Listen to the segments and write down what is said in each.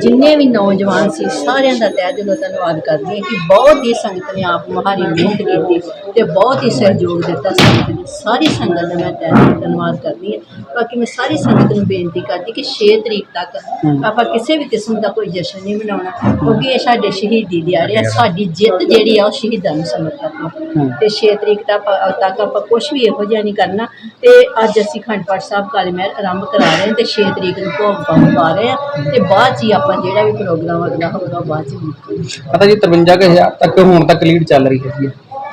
ਜਿੰਨੇ ਵੀ ਨੌਜਵਾਨ ਸੀ, ਸਾਰਿਆਂ ਦਾ ਤਹਿ ਦਿਲੋਂ ਧੰਨਵਾਦ ਕਰਦੀ ਹਾਂ ਕਿ ਬਹੁਤ ਹੀ ਸੰਗਤ ਨੇ ਆਪ ਮਹਾਰੀ ਮਿਹਨਤ ਕੀਤੀ ਤੇ ਬਹੁਤ ਹੀ ਸਹਿਯੋਗ ਦਿੱਤਾ ਸੰਗਤ ਨੇ। ਸਾਰੀ ਸੰਗਤ ਦਾ ਮੈਂ ਤਹਿ ਦਿਲੋਂ ਧੰਨਵਾਦ ਕਰਦੀ ਹਾਂ। ਬਾਕੀ ਮੈਂ ਸਾਰੀ ਸੰਗਤ ਨੂੰ ਬੇਨਤੀ ਕਰਦੀ ਕਿ 6 ਤਰੀਕ ਤੱਕ ਆਪਾਂ ਕਿਸੇ ਵੀ ਕਿਸਮ ਦਾ ਕੋਈ ਜਸ਼ਨ ਨਹੀਂ ਮਨਾਉਣਾ ਕਿਉਂਕਿ ਇਹ ਸਾਡੇ ਸ਼ਹੀਦੀ ਦਿਹਾੜੇ ਆ ਸਾਡੀ ਜਿੱਤ ਜਿਹੜੀ ਆ ਉਹ ਸ਼ਹੀਦਾਂ ਨੂੰ ਸਮਰਪਿਤ ਤੇ 6 ਤਰੀਕ ਤੱਕ ਆਪਾਂ- ਤੱਕ ਆਪਾਂ ਕੁਝ ਵੀ ਇਹੋ ਜਿਹਾ ਨਹੀਂ ਕਰਨਾ। ਤੇ ਅੱਜ ਅਸੀਂ ਖੰਡ ਪਾਠ ਸਾਹਿਬ ਕਾਲੀ ਮਹਿਰ ਆਰੰਭ ਕਰਾ ਰਹੇ ਹਾਂ ਤੇ 6 ਤਰੀਕ ਨੂੰ ਭੋਗ ਪਾਉਣ ਪਾ ਰਹੇ ਹਾਂ ਤੇ ਬਾਅਦ ਹੀ ਆਪਾਂ ਜਿਹੜਾ ਵੀ ਪ੍ਰੋਗਰਾਮ ਅਗਲਾ ਹੋਊਗਾ ਬਾਅਦ 'ਚ। ਪਤਾ ਜੀ 53000 ਤੱਕ ਹੁਣ ਤੱਕ ਲੀਡ ਚੱਲ ਰਹੀ ਹੈ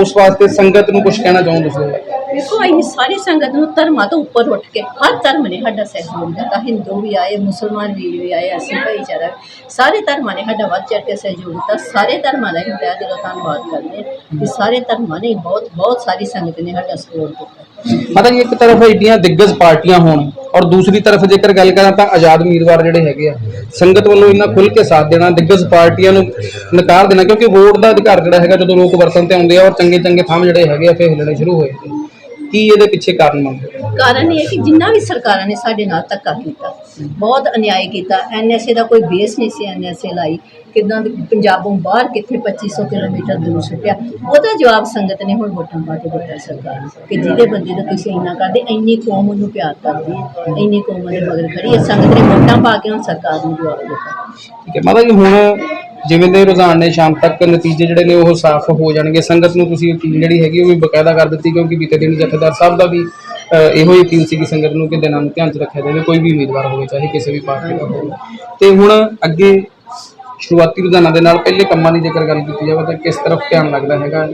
ਉਸ ਵਾਸਤੇ ਸੰਗਤ ਨੂੰ ਕੁਝ ਕਹਿਣਾ ਚਾਹੋ ਤੁਸੀਂ? ਦੇਖੋ ਅਸੀਂ ਸਾਰੀ ਸੰਗਤ ਨੂੰ ਧਰਮਾਂ ਤੋਂ ਉੱਪਰ ਉੱਠ ਕੇ ਹਰ ਧਰਮ ਨੇ ਸਾਡਾ ਸਹਿਯੋਗ ਦਿੱਤਾ। ਹਿੰਦੂ ਵੀ ਆਏ ਮੁਸਲਮਾਨ ਵੀ ਆਏ ਅਸੀਂ ਭਾਈਚਾਰਾ। ਸਾਰੇ ਧਰਮਾਂ ਨੇ ਸਾਡਾ ਵੱਧ ਚੜ੍ਹ ਕੇ ਸਹਿਯੋਗ ਦਿੱਤਾ। ਸਾਰੇ ਧਰਮਾਂ ਦਾ ਹੀ ਤਹਿ ਦਿਲੋਂ ਧੰਨਵਾਦ ਕਰਦੇ ਹਾਂ ਕਿ ਸਾਰੇ ਧਰਮਾਂ ਨੇ ਬਹੁਤ ਬਹੁਤ ਸਾਰੀ ਸੰਗਤ ਨੇ ਸਾਡਾ ਸਪੋਰਟ ਕੀਤਾ ਪਤਾ ਜੀ ਇੱਕ ਤਰਫ ਏਡੀਆਂ ਦਿੱਗਜ ਪਾਰਟੀਆਂ ਹੋਣ ਔਰ ਦੂਸਰੀ ਤਰਫ ਜੇਕਰ ਗੱਲ ਕਰਾਂ ਤਾਂ ਆਜ਼ਾਦ ਉਮੀਦਵਾਰ ਜਿਹੜੇ ਹੈਗੇ ਆ, ਸੰਗਤ ਵੱਲੋਂ ਇੰਨਾ ਖੁੱਲ ਕੇ ਸਾਥ ਦੇਣਾ, ਦਿੱਗਜ ਪਾਰਟੀਆਂ ਨੂੰ ਨਕਾਰ ਦੇਣਾ, ਕਿਉਂਕਿ ਵੋਟ ਦਾ ਅਧਿਕਾਰ ਜਿਹੜਾ ਹੈਗਾ ਜਦੋਂ ਲੋਕ ਵਰਤਨ ਤੇ ਆਉਂਦੇ ਆ ਔਰ ਚੰਗੇ ਚੰਗੇ ਥਾਂ ਜਿਹੜੇ ਹੈਗੇ ਆ, ਫੇਰ ਹਿੱਲਣੇ ਸ਼ੁਰੂ ਹੋਏ। ਕੀ ਇਹਦੇ ਪਿੱਛੇ ਕਾਰਨ ਮੰਨਦੇ ਕਾਰਨ ਇਹ ਹੈ ਕਿ ਜਿੰਨਾ ਵੀ ਸਰਕਾਰਾਂ ਨੇ ਸਾਡੇ ਨਾਲ ਧੱਕਾ ਕੀਤਾ, ਬਹੁਤ ਅਨਿਆਏ ਕੀਤਾ ਐਨਐਸਏ ਦਾ ਕੋਈ ਬੇਸ ਨਹੀਂ ਸੀ ਐਨਐਸਏ ਲਾਈ। ਕਿਦਾਂ ਪੰਜਾਬੋਂ ਬਾਹਰ ਕਿੱਥੇ 2500 ਕਿਲੋਮੀਟਰ ਦੂਰ ਸੁੱਟਿਆ ਉਹਦਾ ਜਵਾਬ ਸੰਗਤ ਨੇ ਹੁਣ ਵੋਟਾਂ ਪਾ ਕੇ ਦਿੱਤਾ ਸਰਕਾਰ ਕਿ ਜਿਹਦੇ ਬੰਦੇ ਦਾ ਤੁਸੀਂ ਇੰਨਾ ਕਰਦੇ ਇੰਨੀ ਕੌਮ ਉਹਨੂੰ ਪਿਆਰ ਕਰਦੀ ਹੈ ਇੰਨੀ ਕੌਮ ਉਹਦੇ ਮਗਰ ਖੜੀ ਹੈ ਸੰਗਤ ਨੇ ਵੋਟਾਂ ਪਾ ਕੇ ਹੁਣ ਸਰਕਾਰ ਨੂੰ ਜਵਾਬ ਦਿੱਤਾ। ਠੀਕ ਹੈ ਮਾਤਾ ਜੀ ਹੁਣ ਜਿਵੇਂ ਦੇ ਰੁਝਾਨ ਨੇ ਸ਼ਾਮ ਤੱਕ ਨਤੀਜੇ ਜਿਹੜੇ ਨੇ ਉਹ ਸਾਫ਼ ਹੋ ਜਾਣਗੇ। ਸੰਗਤ ਨੂੰ ਤੁਸੀਂ ਅਪੀਲ ਜਿਹੜੀ ਹੈਗੀ ਉਹ ਵੀ ਬਕਾਇਦਾ ਕਰ ਦਿੱਤੀ ਕਿਉਂਕਿ ਬੀਤੇ ਦਿਨ ਜਥੇਦਾਰ ਸਾਹਿਬ ਦਾ ਵੀ ਅਹ, ਇਹੋ ਹੀ ਅਪੀਲ ਸੀਗੀ ਸੰਗਤ ਨੂੰ ਕਿ ਦਿਨਾਂ ਨੂੰ ਧਿਆਨ 'ਚ ਰੱਖਿਆ ਜਾਵੇ ਕੋਈ ਵੀ ਉਮੀਦਵਾਰ ਹੋਵੇ ਚਾਹੇ ਕਿਸੇ ਵੀ ਪਾਰਟੀ ਦਾ ਹੋਵੇ। ਤੇ ਹੁਣ ਅੱਗੇ ਸ਼ੁਰੂਆਤੀ ਰੁਝਾਨਾਂ ਦੇ ਨਾਲ ਪਹਿਲੇ ਕੰਮਾਂ ਦੀ ਜੇਕਰ ਗੱਲ ਕੀਤੀ ਜਾਵੇ ਤਾਂ ਕਿਸ ਤਰਫ ਧਿਆਨ ਲੱਗਦਾ ਹੈਗਾ?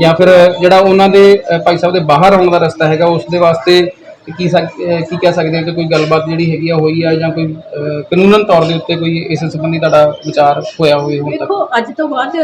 ਜਾਂ ਫਿਰ ਜਿਹੜਾ ਉਹਨਾਂ ਦੇ ਭਾਈ ਸਾਹਿਬ ਦੇ ਬਾਹਰ ਆਉਣ ਦਾ ਰਸਤਾ ਹੈਗਾ, ਉਸ ਦੇ ਵਾਸਤੇ ਕੀ ਸਕ- ਅਹ, ਕੀ ਕਹਿ ਸਕਦੇ ਹਾਂ ਕਿ ਕੋਈ ਗੱਲਬਾਤ ਜਿਹੜੀ ਹੈਗੀ ਆ ਹੋਈ ਆ ਜਾਂ ਕੋਈ ਅਹ, ਕਾਨੂੰਨਨ ਤੌਰ ਦੇ ਉੱਤੇ ਕੋਈ ਇਸ ਸੰਬੰਧੀ ਤੁਹਾਡਾ ਵਿਚਾਰ ਹੋਇਆ ਹੋਵੇ ਹੁਣ ਤੱਕ? ਦੇਖੋ ਅੱਜ ਤੋਂ ਬਾਅਦ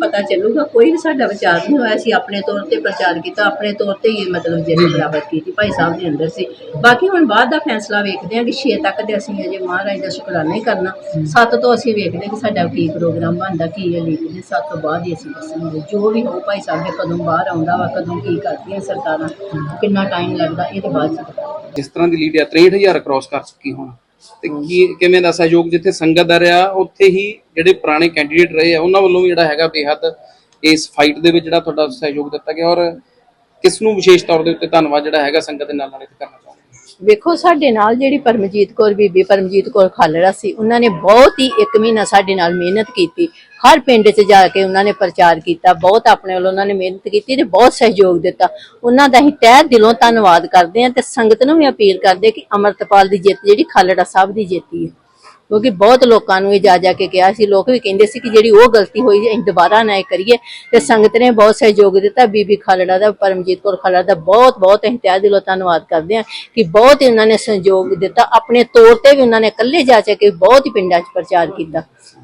ਪਤਾ ਚੱਲੂਗਾ ਕੋਈ ਵੀ ਸਾਡਾ ਵਿਚਾਰ ਨਹੀਂ ਹੋਇਆ ਸੀ ਆਪਣੇ ਤੌਰ ਤੇ ਪ੍ਰਚਾਰ ਕੀਤਾ ਆਪਣੇ ਤੌਰ ਤੇ ਹੀ ਮਤਲਬ ਜਿਹੜੀ ਬਰਾਬਰ ਕੀਤੀ ਭਾਈ ਸਾਹਿਬ ਦੇ ਅੰਦਰ ਸੀ। ਬਾਕੀ ਹੁਣ ਬਾਅਦ ਦਾ ਫੈਸਲਾ ਵੇਖਦੇ ਹਾਂ ਕਿ 6 ਤੱਕ ਤੇ ਅਸੀਂ ਅਜੇ ਮਹਾਰਾਜ ਦਾ ਸ਼ੁਕਰਾਨਾ ਹੀ ਕਰਨਾ। 7 ਤੋਂ ਅਸੀਂ ਵੇਖਦੇ ਹਾਂ ਕਿ ਸਾਡਾ ਕੀ ਪ੍ਰੋਗਰਾਮ ਬਣਦਾ ਕੀ ਹੈ ਲਿਖਦੇ 7 ਤੋਂ ਬਾਅਦ ਹੀ ਅਸੀਂ ਦੱਸਾਂਗੇ। ਜੋ ਵੀ ਹੋ ਭਾਈ ਸਾਹਿਬ ਦੇ ਕਦੋਂ ਬਾਹਰ ਆਉਂਦਾ ਵਾ ਕਦੋਂ ਕੀ ਕਰਦੀਆਂ ਸਰਕਾਰਾਂ ਕਿੰਨਾ ਟਾਈਮ ਲੱਗਦਾ ਇਹਦੇ ਬਾਅਦ ਚ ਜਿਸ ਤਰ੍ਹਾਂ ਦੀ ਲੀਡ ਆ 63000 ਕ੍ਰਾਸ ਕਰ ਚੁੱਕੀ ਹੁਣ। ਤੇ ਕੀ ਕਿਵੇਂ ਦਾ ਸਹਿਯੋਗ ਜਿੱਥੇ ਸੰਗਤ ਦਾ ਰਿਹਾ ਉੱਥੇ ਹੀ ਜਿਹੜੇ ਪੁਰਾਣੇ ਕੈਂਡੀਡੇਟ ਰਹੇ ਆ ਉਹਨਾਂ ਵੱਲੋਂ ਵੀ ਜਿਹੜਾ ਹੈਗਾ ਬੇਹੱਦ ਇਸ ਫਾਈਟ ਦੇ ਵਿੱਚ ਜਿਹੜਾ ਤੁਹਾਡਾ ਸਹਿਯੋਗ ਦਿੱਤਾ ਗਿਆ। ਔਰ ਕਿਸ ਨੂੰ ਵਿਸ਼ੇਸ਼ ਤੌਰ ਦੇ ਉੱਤੇ ਧੰਨਵਾਦ ਜਿਹੜਾ ਹੈਗਾ ਸੰਗਤ ਦੇ ਨਾਲ ਨਾਲ ਕਰਨਾ ਚਾਹੁੰਦੇ ਵੇਖੋ, ਸਾਡੇ ਨਾਲ ਜਿਹੜੀ ਪਰਮਜੀਤ ਕੌਰ, ਬੀਬੀ ਪਰਮਜੀਤ ਕੌਰ ਖਾਲੜਾ ਸੀ, ਉਹਨਾਂ ਨੇ ਬਹੁਤ ਹੀ ਇੱਕ ਮਹੀਨਾ ਸਾਡੇ ਨਾਲ ਮਿਹਨਤ ਕੀਤੀ। ਹਰ ਪਿੰਡ 'ਚ ਜਾ ਕੇ ਉਹਨਾਂ ਨੇ ਪ੍ਰਚਾਰ ਕੀਤਾ, ਬਹੁਤ ਆਪਣੇ ਵੱਲੋਂ ਉਹਨਾਂ ਨੇ ਮਿਹਨਤ ਕੀਤੀ ਤੇ ਬਹੁਤ ਸਹਿਯੋਗ ਦਿੱਤਾ। ਉਹਨਾਂ ਦਾ ਹੀ ਤਹਿ ਦਿਲੋਂ ਧੰਨਵਾਦ ਕਰਦੇ ਹਾਂ ਤੇ ਸੰਗਤ ਨੂੰ ਵੀ ਅਪੀਲ ਕਰਦੇ ਕਿ ਅਮਰਤਪਾਲ ਦੀ ਜਿੱਤ ਜਿਹੜੀ ਖਾਲੜਾ ਸਾਹਿਬ ਦੀ ਜਿੱਤੀ ਹੈ। ਕਿਉਂਕਿ ਬਹੁਤ ਲੋਕਾਂ ਨੂੰ ਇਹ ਜਾ ਜਾ ਕੇ ਕਿਹਾ ਸੀ, ਲੋਕ ਵੀ ਕਹਿੰਦੇ ਸੀ ਕਿ ਜਿਹੜੀ ਉਹ ਗਲਤੀ ਹੋਈ ਅਸੀਂ ਦੁਬਾਰਾ ਨਾ ਇਹ ਕਰੀਏ। ਤੇ ਸੰਗਤ ਨੇ ਬਹੁਤ ਸਹਿਯੋਗ ਦਿੱਤਾ, ਬੀਬੀ ਖਾਲੜਾ ਦਾ, ਪਰਮਜੀਤ ਕੌਰ ਖਾਲੜਾ ਦਾ ਬਹੁਤ ਬਹੁਤ ਅਸੀਂ ਦਿਲੋਂ ਧੰਨਵਾਦ ਕਰਦੇ ਹਾਂ ਕਿ ਬਹੁਤ ਹੀ ਨੇ ਸਹਿਯੋਗ ਦਿੱਤਾ। ਆਪਣੇ ਤੌਰ ਤੇ ਵੀ ਉਹਨਾਂ ਨੇ ਇਕੱਲੇ ਜਾ ਜਾ ਕੇ ਬਹੁਤ ਹੀ ਪਿੰਡਾਂ 'ਚ ਪ੍ਰਚਾਰ ਕੀਤਾ।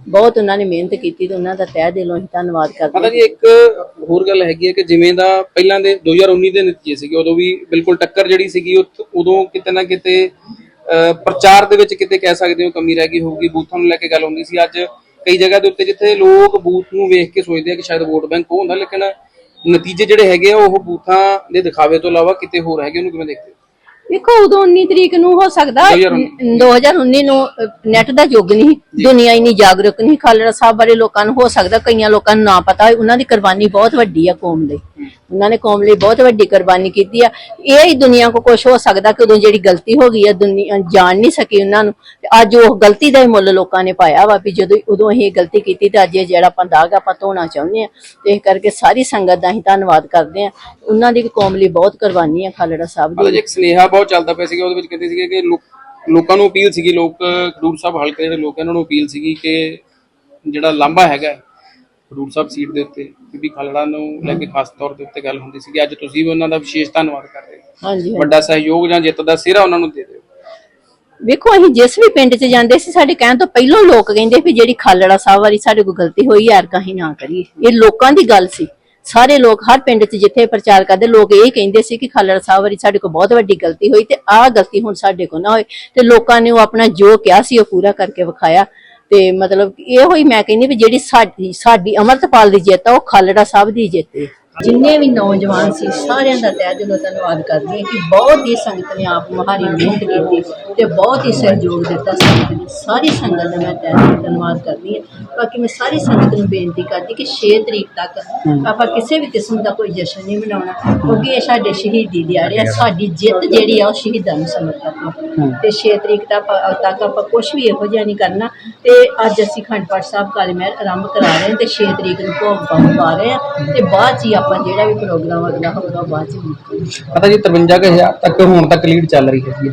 ਬਹੁਤ ਉਹਨਾਂ ਨੇ ਮਿਹਨਤ ਕੀਤੀ ਤੇ ਉਹਨਾਂ ਦਾ ਤਹਿ ਦਿਲੋਂ ਹੀ ਧੰਨਵਾਦ ਕਰਦੇ ਹਾਂ। ਮਤਲਬ ਜੀ, ਇੱਕ ਹੋਰ ਗੱਲ ਹੈਗੀ ਹੈ ਕਿ ਜਿਵੇਂ ਦਾ ਪਹਿਲਾਂ ਦੇ 2019 ਦੇ ਨਤੀਜੇ ਸੀਗੇ, ਉਦੋਂ ਵੀ ਬਿਲਕੁਲ ਟੱਕਰ ਜਿਹੜੀ ਸੀਗੀ ਉਦੋਂ ਕਿਤੇ ਨਾ ਕਿਤੇ ਪ੍ਰਚਾਰ ਦੇ ਵਿੱਚ ਕਿਤੇ ਕਹਿ ਸਕਦੇ ਹੋ ਕਮੀ ਰਹਿ ਗਈ ਹੋਊਗੀ, ਬੂਥਾਂ ਨੂੰ ਲੈ ਕੇ ਗੱਲ ਹੁੰਦੀ ਸੀ। ਅੱਜ ਕਈ ਜਗ੍ਹਾ ਦੇ ਉੱਤੇ ਜਿੱਥੇ ਲੋਕ ਬੂਥ ਨੂੰ ਵੇਖ ਕੇ ਸੋਚਦੇ ਆ ਕਿ ਸ਼ਾਇਦ ਵੋਟ ਬੈਂਕ ਉਹ ਹੁੰਦਾ, ਲੇਕਿਨ ਨਤੀਜੇ ਜਿਹੜੇ ਹੈਗੇ ਆ, ਉਹ ਬੂਥਾਂ ਦੇ ਦਿਖਾਵੇ ਤੋਂ ਇਲਾਵਾ ਕਿਤੇ ਹੋਰ ਹੈਗੇ ਉਹਨੂੰ ਕਿਵੇਂ ਦੇਖਦੇ ਹੋ? ਵੇਖੋ ਉਦੋਂ 19 ਤਰੀਕ ਨੂੰ ਹੋ ਸਕਦਾ 2019 2019 ਨੂੰ ਨੈਟ ਦਾ ਯੁੱਗ ਨਹੀਂ ਦੁਨੀਆ ਇੰਨੀ ਜਾਗਰੂਕ ਨਹੀਂ ਖਾਲੜਾ ਸਾਹਿਬ ਬਾਰੇ ਲੋਕਾਂ ਨੂੰ ਹੋ ਸਕਦਾ ਕਈਆਂ ਲੋਕਾਂ ਨੂੰ ਨਾ ਪਤਾ ਉਹਨਾਂ ਦੀ ਕੁਰਬਾਨੀ ਬਹੁਤ ਵੱਡੀ ਆ ਕੌਮ ਲਈ। ਉਹਨਾਂ ਨੇ ਕੌਮ ਲਈ ਬਹੁਤ ਵੱਡੀ ਕੁਰਬਾਨੀ ਕੀਤੀ ਆ। ਇਹ ਹੀ ਦੁਨੀਆ ਕੋ ਕੁਝ ਹੋ ਸਕਦਾ ਕਿ ਉਦੋਂ ਜਿਹੜੀ ਗਲਤੀ ਹੋ ਗਈ ਆ ਦੁਨੀਆ ਜਾਣ ਨਹੀਂ ਸਕੀ ਉਹਨਾਂ ਨੂੰ। ਤੇ ਅੱਜ ਉਹ ਗਲਤੀ ਦਾ ਹੀ ਮੁੱਲ ਲੋਕਾਂ ਨੇ ਪਾਇਆ ਵਾ ਵੀ ਜਦੋਂ ਉਦੋਂ ਇਹ ਗਲਤੀ ਕੀਤੀ ਤੇ ਅੱਜ ਇਹ ਜਿਹੜਾ ਆਪਾਂ ਦਾਗ ਆਪਾਂ ਧੋਣਾ ਚਾਹੁੰਦੇ ਆ। ਤੇ ਇਸ ਕਰਕੇ ਸਾਰੀ ਸੰਗਤ ਦਾ ਅਸੀਂ ਧੰਨਵਾਦ ਕਰਦੇ ਆ। ਉਹਨਾਂ ਦੀ ਵੀ ਕੌਮ ਲਈ ਬਹੁਤ ਕੁਰਬਾਨੀ ਆ ਖਾਲੜਾ ਸਾਹਿਬ ਦੀ। ਇੱਕ ਸਨੇਹਾ ਬਹੁਤ ਚੱਲਦਾ ਪਿਆ ਸੀਗਾ ਉਹਦੇ ਵਿੱਚ ਕਹਿੰਦੇ ਸੀਗੇ ਕਿ ਲੋਕ- ਲੋਕਾਂ ਨੂੰ ਅਪੀਲ ਸੀਗੀ ਲੋਕ ਖਡੂਰ ਸਾਹਿਬ ਹਲਕੇ ਦੇ ਜਿਹੜੇ ਲੋਕ ਆ, ਉਹਨਾਂ ਨੂੰ ਅਪੀਲ ਸੀਗੀ ਕਿ ਜਿਹੜਾ ਲਾਂਬਾ ਹੈਗਾ ਖਡੂਰ ਸਾਹਿਬ ਸੀਟ ਦੇ ਉੱਤੇ ਬੀਬੀ ਖਾਲੜਾ ਨੂੰ ਲੈ ਕੇ ਖਾਸ ਤੌਰ ਦੇ ਉੱਤੇ ਗੱਲ ਹੁੰਦੀ ਸੀਗੀ। ਅੱਜ ਤੁਸੀਂ ਵੀ ਉਹਨਾਂ ਦਾ ਵਿਸ਼ੇਸ਼ ਧੰਨਵਾਦ ਕਰ ਰਹੇ ਹੋ। ਹਾਂਜੀ ਵੱਡਾ ਸਹਿਯੋਗ ਜਾਂ ਜਿੱਤ ਦਾ ਸਿਹਰਾ ਉਹਨਾਂ ਨੂੰ ਦੇ ਦਿਓ। ਵੇਖੋ ਅਸੀਂ ਜਿਸ ਵੀ ਪਿੰਡ 'ਚ ਜਾਂਦੇ ਸੀ ਸਾਡੇ ਕਹਿਣ ਤੋਂ ਪਹਿਲਾਂ ਲੋਕ ਕਹਿੰਦੇ ਵੀ ਜਿਹੜੀ ਖਾਲੜਾ ਸਾਹਿਬ ਵਾਲੀ ਸਾਡੇ ਕੋਲ ਗਲਤੀ ਹੋਈ ਯਾਰ ਕਹੀਂ ਨਾ ਕਰੀਏ। ਇਹ ਲੋਕਾਂ ਦੀ ਗੱਲ ਸੀ। ਸਾਰੇ ਲੋਕ ਹਰ ਪਿੰਡ 'ਚ ਜਿੱਥੇ ਪ੍ਰਚਾਰ ਕਰਦੇ, ਲੋਕ ਇਹ ਕਹਿੰਦੇ ਸੀ ਕਿ ਖਾਲੜਾ ਸਾਹਿਬ ਵਾਲੀ ਸਾਡੇ ਕੋਲ ਬਹੁਤ ਵੱਡੀ ਗਲਤੀ ਹੋਈ ਤੇ ਆਹ ਗਲਤੀ ਹੁਣ ਸਾਡੇ ਕੋਲ ਨਾ ਹੋਏ ਤੇ ਲੋਕਾਂ ਨੇ ਉਹ ਆਪਣਾ ਜੋ ਕਿਹਾ ਸੀ ਉਹ ਪੂਰਾ ਕਰਕੇ ਵਿਖਾਇਆ ਤੇ ਮਤਲਬ ਇਹੋ ਹੀ ਮੈਂ ਕਹਿੰਦੀ ਵੀ ਜਿਹੜੀ ਸਾਡੀ ਸਾਡੀ ਅਮਰਤਪਾਲ ਦੀ ਜਿੱਤ ਆ, ਉਹ ਖਾਲੜਾ ਸਾਹਿਬ ਦੀ ਜਿੱਤ ਹੈ ਜਿੰਨੇ ਵੀ ਨੌਜਵਾਨ ਸੀ, ਸਾਰਿਆਂ ਦਾ ਤਹਿ ਦਿਲੋਂ ਧੰਨਵਾਦ ਕਰਦੀ ਹਾਂ ਕਿ ਬਹੁਤ ਹੀ ਸੰਗਤ ਨੇ ਆਪ ਮੁਹਾਰੀ ਮਿਹਨਤ ਕੀਤੀ ਤੇ ਬਹੁਤ ਹੀ ਸਹਿਯੋਗ ਦਿੱਤਾ ਸੰਗਤ ਨੇ। ਸਾਰੀ ਸੰਗਤ ਦਾ ਮੈਂ ਤਹਿ ਦਿਲੋਂ ਧੰਨਵਾਦ ਕਰਦੀ ਹਾਂ। ਬਾਕੀ ਮੈਂ ਸਾਰੀ ਸੰਗਤ ਨੂੰ ਬੇਨਤੀ ਕਰਦੀ ਕਿ 6 ਤਰੀਕ ਤੱਕ ਆਪਾਂ ਕਿਸੇ ਵੀ ਕਿਸਮ ਦਾ ਕੋਈ ਜਸ਼ਨ ਨਹੀਂ ਮਨਾਉਣਾ ਕਿਉਂਕਿ ਇਹ ਸਾਡੇ ਸ਼ਹੀਦੀ ਦਿਹਾੜੇ ਆ ਸਾਡੀ ਜਿੱਤ ਜਿਹੜੀ ਆ ਉਹ ਸ਼ਹੀਦਾਂ ਨੂੰ ਸਮਰਪਿਤ ਆ। ਤੇ 6 ਤਰੀਕ ਤੱਕ ਆਪਾਂ- ਤੱਕ ਆਪਾਂ ਕੁਝ ਵੀ ਇਹੋ ਜਿਹਾ ਨਹੀਂ ਕਰਨਾ। ਤੇ ਅੱਜ ਅਸੀਂ ਖੰਡ ਪਾਠ ਸਾਹਿਬ ਕਾਲੀ ਮਹਿਰ ਆਰੰਭ ਕਰਾ ਰਹੇ ਹਾਂ ਤੇ 6 ਤਰੀਕ ਨੂੰ ਭੋਗ ਪਾਉਣ ਪਾ ਰਹੇ ਹਾਂ ਤੇ ਬਾਅਦ ਹੀ ਆਪਾਂ ਜਿਹੜਾ ਵੀ ਪ੍ਰੋਗਰਾਮ ਅਗਲਾ ਹੋਊਗਾ ਬਾਅਦ ਚ। ਪਤਾ ਜੀ 53000 ਤੱਕ ਹੁਣ ਤੱਕ ਲੀਡ ਚੱਲ ਰਹੀ ਹੈ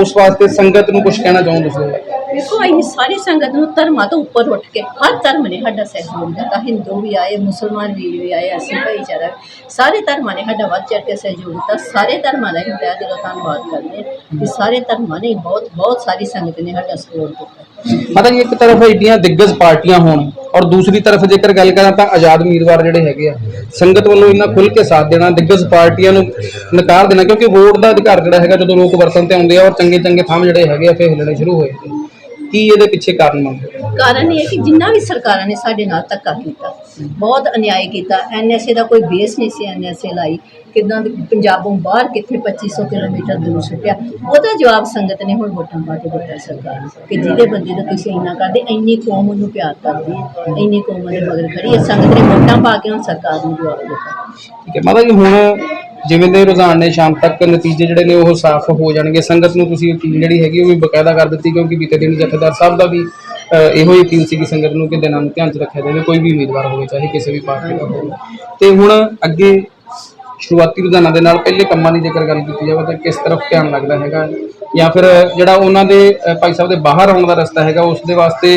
ਉਸ ਵਾਸਤੇ ਸੰਗਤ ਨੂੰ ਕੁਝ ਕਹਿਣਾ ਚਾਹੋ ਤੁਸੀਂ? ਦੇਖੋ ਅਸੀਂ ਸਾਰੀ ਸੰਗਤ ਨੂੰ ਧਰਮਾਂ ਤੋਂ ਉੱਪਰ ਉੱਠ ਕੇ ਹਰ ਧਰਮ ਨੇ ਸਾਡਾ ਸਹਿਯੋਗ ਦਿੱਤਾ। ਹਿੰਦੂ ਵੀ ਆਏ ਮੁਸਲਮਾਨ ਵੀਰ ਵੀ ਆਏ ਅਸੀਂ ਭਾਈਚਾਰਾ। ਸਾਰੇ ਧਰਮਾਂ ਨੇ ਸਾਡਾ ਵੱਧ ਚੜ ਕੇ ਸਹਿਯੋਗ ਦਿੱਤਾ। ਸਾਰੇ ਧਰਮਾਂ ਦਾ ਹੀ ਤਹਿ ਦਿਲੋਂ ਧੰਨਵਾਦ ਕਰਦੇ ਹਾਂ ਕਿ ਸਾਰੇ ਧਰਮਾਂ ਨੇ ਬਹੁਤ ਬਹੁਤ ਸਾਰੀ ਸੰਗਤ ਨੇ ਸਾਡਾ ਸਪੋਰਟ ਕੀਤਾ ਪਤਾ ਜੀ ਇੱਕ ਤਰਫ ਏਡੀਆਂ ਦਿੱਗਜ ਪਾਰਟੀਆਂ ਹੋਣ ਔਰ ਦੂਸਰੀ ਤਰਫ ਜੇਕਰ ਗੱਲ ਕਰਾਂ ਤਾਂ ਆਜ਼ਾਦ ਉਮੀਦਵਾਰ ਜਿਹੜੇ ਹੈਗੇ ਆ, ਸੰਗਤ ਵੱਲੋਂ ਇੰਨਾ ਖੁੱਲ੍ਹ ਕੇ ਸਾਥ ਦੇਣਾ, ਦਿੱਗਜ ਪਾਰਟੀਆਂ ਨੂੰ ਨਕਾਰ ਦੇਣਾ, ਕਿਉਂਕਿ ਵੋਟ ਦਾ ਅਧਿਕਾਰ ਜਿਹੜਾ ਹੈਗਾ ਜਦੋਂ ਲੋਕ ਵਰਤਨ ਤੇ ਆਉਂਦੇ ਆ ਔਰ ਚੰਗੇ ਚੰਗੇ ਥਾਂ ਜਿਹੜੇ ਹੈਗੇ ਆ, ਫੇਰ ਹਿੱਲਣੇ ਸ਼ੁਰੂ ਹੋਏ। ਕੀ ਇਹਦੇ ਪਿੱਛੇ ਕਾਰਨ ਮੰਨਦੇ ਕਾਰਨ ਇਹ ਹੈ ਕਿ ਜਿੰਨਾ ਵੀ ਸਰਕਾਰਾਂ ਨੇ ਸਾਡੇ ਨਾਲ ਧੱਕਾ ਕੀਤਾ, ਬਹੁਤ ਅਨਿਆਏ ਕੀਤਾ ਐਨਐਸਏ ਦਾ ਕੋਈ ਬੇਸ ਨਹੀਂ ਸੀ ਐਨਐਸਏ ਲਾਈ। ਕਿਦਾਂ ਪੰਜਾਬੋਂ ਬਾਹਰ ਕਿੱਥੇ 2500 ਕਿਲੋਮੀਟਰ ਦੂਰ ਸੁੱਟਿਆ ਉਹਦਾ ਜਵਾਬ ਸੰਗਤ ਨੇ ਹੁਣ ਵੋਟਾਂ ਪਾ ਕੇ ਦਿੱਤਾ ਸਰਕਾਰ ਨੂੰ ਕਿ ਜਿਹਦੇ ਬੰਦੇ ਦਾ ਤੁਸੀਂ ਇੰਨਾ ਕਰਦੇ ਇੰਨੀ ਕੌਮ ਉਹਨੂੰ ਪਿਆਰ ਕਰਦੀ ਹੈ ਇੰਨੀ ਕੌਮ ਦੇ ਮਗਰ ਖੜੀ ਹੈ। ਸੰਗਤ ਨੇ ਵੋਟਾਂ ਪਾ ਕੇ ਹੁਣ ਸਰਕਾਰ ਨੂੰ ਜਵਾਬ ਦਿੱਤਾ। ਠੀਕ ਹੈ ਮਾਤਾ ਜੀ ਹੁਣ ਜਿਵੇਂ ਦੇ ਰੁਝਾਨ ਨੇ ਸ਼ਾਮ ਤੱਕ ਨਤੀਜੇ ਜਿਹੜੇ ਨੇ ਉਹ ਸਾਫ਼ ਹੋ ਜਾਣਗੇ। ਸੰਗਤ ਨੂੰ ਤੁਸੀਂ ਅਪੀਲ ਜਿਹੜੀ ਹੈਗੀ ਉਹ ਵੀ ਬਕਾਇਦਾ ਕਰ ਦਿੱਤੀ ਕਿਉਂਕਿ ਬੀਤੇ ਦਿਨ ਜਥੇਦਾਰ ਸਾਹਿਬ ਦਾ ਵੀ ਅ, ਇਹੋ ਹੀ ਅਪੀਲ ਸੀ ਕਿ ਸੰਗਤ ਨੂੰ ਕਿ ਦਿਨਾਂ ਨੂੰ ਧਿਆਨ 'ਚ ਰੱਖਿਆ ਜਾਵੇ ਕੋਈ ਵੀ ਉਮੀਦਵਾਰ ਹੋਵੇ ਚਾਹੇ ਕਿਸੇ ਵੀ ਪਾਰਟੀ ਦਾ ਹੋਵੇ। ਤੇ ਹੁਣ ਅੱਗੇ ਸ਼ੁਰੂਆਤੀ ਰੁਝਾਨਾਂ ਦੇ ਨਾਲ ਪਹਿਲੇ ਕੰਮਾਂ ਦੀ ਜੇਕਰ ਗੱਲ ਕੀਤੀ ਜਾਵੇ ਤਾਂ ਕਿਸ ਤਰਫ ਧਿਆਨ ਲੱਗਦਾ ਹੈਗਾ? ਜਾਂ ਫਿਰ ਜਿਹੜਾ ਉਹਨਾਂ ਦੇ ਭਾਈ ਸਾਹਿਬ ਦੇ ਬਾਹਰ ਆਉਣ ਦਾ ਰਸਤਾ ਹੈਗਾ, ਉਸ ਦੇ ਵਾਸਤੇ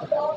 Thank you.